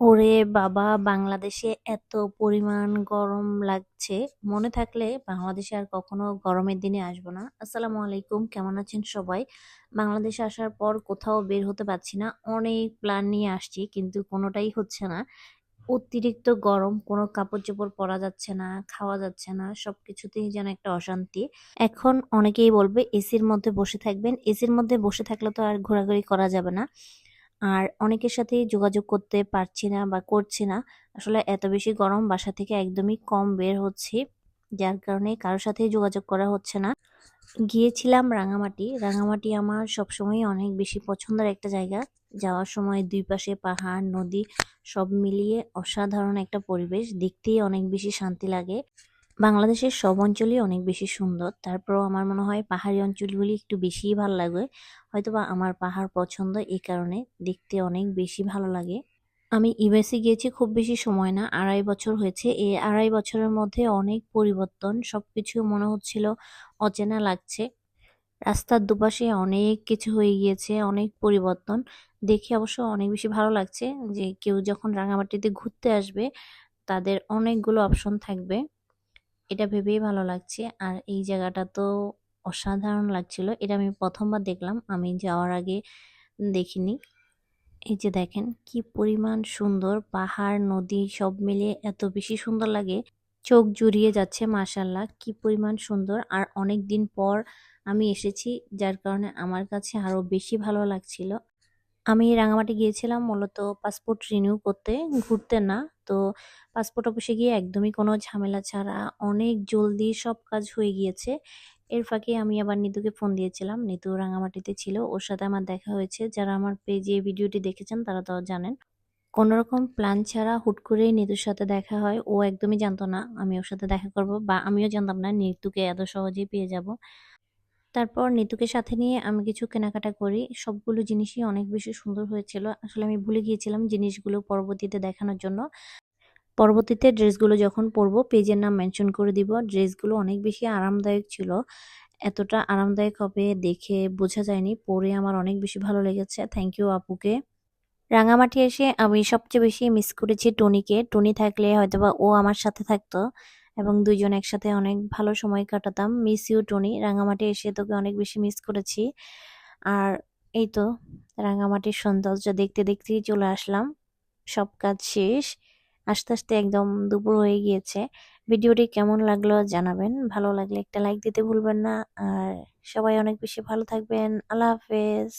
ওরে বাবা! বাংলাদেশে এত পরিমাণ গরম লাগছে। মনে থাকলে বাংলাদেশে আর কখনো গরমের দিনে আসব না। আসসালামু আলাইকুম। কেমন আছেন সবাই? বাংলাদেশে আসার পর কোথাও বের হতে পারছি না। অনেক প্ল্যান নিয়ে আসছি কিন্তু কোনোটাই হচ্ছে না। অতিরিক্ত গরম, কোনো কাপড়-চোপড় পরা যাচ্ছে না, খাওয়া যাচ্ছে না। সবকিছুতেই যেন একটা অশান্তি। এখন অনেকেই বলবে এসির মধ্যে বসে থাকবেন। এসির মধ্যে বসে থাকলে তো আর ঘোরাঘুরি করা যাবে না। আর অনেকের সাথে যোগাযোগ করতে পারছি না বা করছি না। আসলে এত বেশি গরম বাসা থেকে একদমই কম বের হচ্ছি। যার কারণে কারও সাথে যোগাযোগ করা হচ্ছে না। গিয়েছিলাম রাঙামাটি। রাঙামাটি আমার সবসময় অনেক বেশি পছন্দের একটা জায়গা। যাওয়ার সময় দুই পাশে পাহাড়, নদী সব মিলিয়ে অসাধারণ একটা পরিবেশ। দেখতেই অনেক বেশি শান্তি লাগে। বাংলাদেশের সব অঞ্চলই অনেক বেশি সুন্দর। তারপরেও আমার মনে হয় পাহাড়ি অঞ্চলগুলি একটু বেশিই ভালো লাগে। হয়তোবা আমার পাহাড় পছন্দ এই কারণে দেখতে অনেক বেশি ভালো লাগে। আমি ইউএসএ গিয়েছি খুব বেশি সময় না, আড়াই বছর হয়েছে। এই আড়াই বছরের মধ্যে অনেক পরিবর্তন। সবকিছু মনে হচ্ছিল অচেনা লাগছে। রাস্তার দুপাশে অনেক কিছু হয়ে গিয়েছে, অনেক পরিবর্তন। দেখে অবশ্য অনেক বেশি ভালো লাগছে যে কেউ যখন রাঙামাটিতে ঘুরতে আসবে তাদের অনেকগুলো অপশন থাকবে। এটা ভেবেই ভালো লাগছে। আর এই জায়গাটা তো অসাধারণ লাগছিল। এটা আমি প্রথমবার দেখলাম। আমি যাওয়ার আগে দেখিনি। এই যে দেখেন কি পরিমাণ সুন্দর পাহাড়, নদী সব মিলিয়ে এত বেশি সুন্দর লাগে। চোখ জুড়িয়ে যাচ্ছে মাশাল্লাহ কি পরিমাণ সুন্দর। আর অনেক দিন পর আমি এসেছি যার কারণে আমার কাছে আরও বেশি ভালো লাগছিল। আমি রাঙামাটি গিয়েছিলাম মূলত পাসপোর্ট রিনিউ করতে, ঘুরতে না। তো পাসপোর্ট অফিসে গিয়ে একদমই কোনো ঝামেলা ছাড়া অনেক জলদি সব কাজ হয়ে গিয়েছে। এর ফাঁকে আমি আবার নিতুকে ফোন দিয়েছিলাম। নিতু রাঙামাটিতে ছিল। ওর সাথে আমার দেখা হয়েছে। যারা আমার পেজে ভিডিওটি দেখেছেন তারা তো জানেন। কোনোরকম প্ল্যান ছাড়া হুট করেই নিতুর সাথে দেখা হয়। ও একদমই জানতো না আমি ওর সাথে দেখা করব বা আমিও জানতাম না নিতুকে এত সহজেই পেয়ে যাব। তারপর নিতুকে সাথে নিয়ে আমি কিছু কেনাকাটা করি। সবগুলো জিনিসই অনেক বেশি সুন্দর হয়েছিল। আসলে আমি ভুলে গিয়েছিলাম জিনিসগুলো পরবর্তীতে দেখানোর জন্য। পরবর্তীতে ড্রেসগুলো যখন পরবো, পেজের নাম মেনশন করে দিব। ড্রেসগুলো অনেক বেশি আরামদায়ক ছিল। এতটা আরামদায়ক হবে দেখে বোঝা যায়নি। পরে আমার অনেক বেশি ভালো লেগেছে। থ্যাংক ইউ আপুকে। রাঙামাটি এসে আমি সবচেয়ে বেশি মিস করেছি টনিকে। টনি থাকলে হয়তোবা ও আমার সাথে থাকতো এবং দুইজন একসাথে অনেক ভালো সময় কাটাতাম। Miss you Tony. রাঙামাটি এসে তোকে অনেক বেশি মিস করেছি। আর এই তো, রাঙামাটির সৌন্দর্য দেখতে দেখতেই চলে আসলাম। সব কাজ শেষ। আস্তে আস্তে একদম দুপুর হয়ে গিয়েছে। ভিডিওটি কেমন লাগল জানাবেন। ভালো লাগলে একটা লাইক দিতে ভুলবেন না। আর সবাই অনেক বেশি ভালো থাকবেন। আল্লাহ হাফেজ।